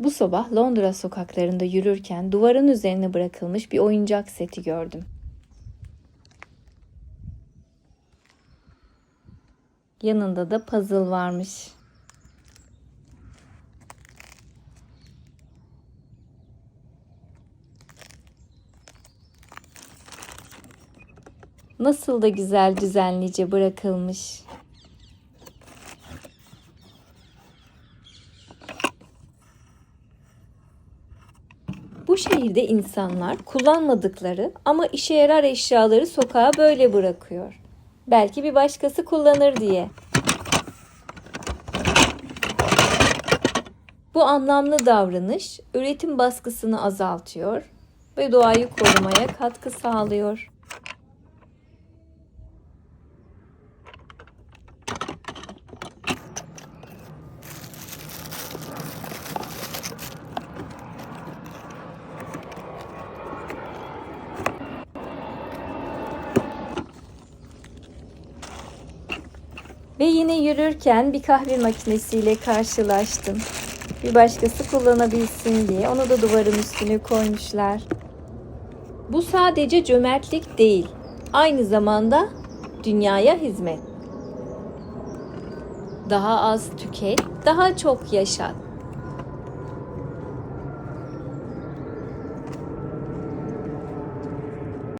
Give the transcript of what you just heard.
Bu sabah Londra sokaklarında yürürken duvarın üzerine bırakılmış bir oyuncak seti gördüm. Yanında da puzzle varmış. Nasıl da güzel düzenlice bırakılmış. Bu şehirde insanlar kullanmadıkları ama işe yarar eşyaları sokağa böyle bırakıyor. Belki bir başkası kullanır diye. Bu anlamlı davranış üretim baskısını azaltıyor ve doğayı korumaya katkı sağlıyor. Ve yine yürürken bir kahve makinesiyle karşılaştım. Bir başkası kullanabilsin diye onu da duvarın üstüne koymuşlar. Bu sadece cömertlik değil, aynı zamanda dünyaya hizmet. Daha az tüket, daha çok yaşat.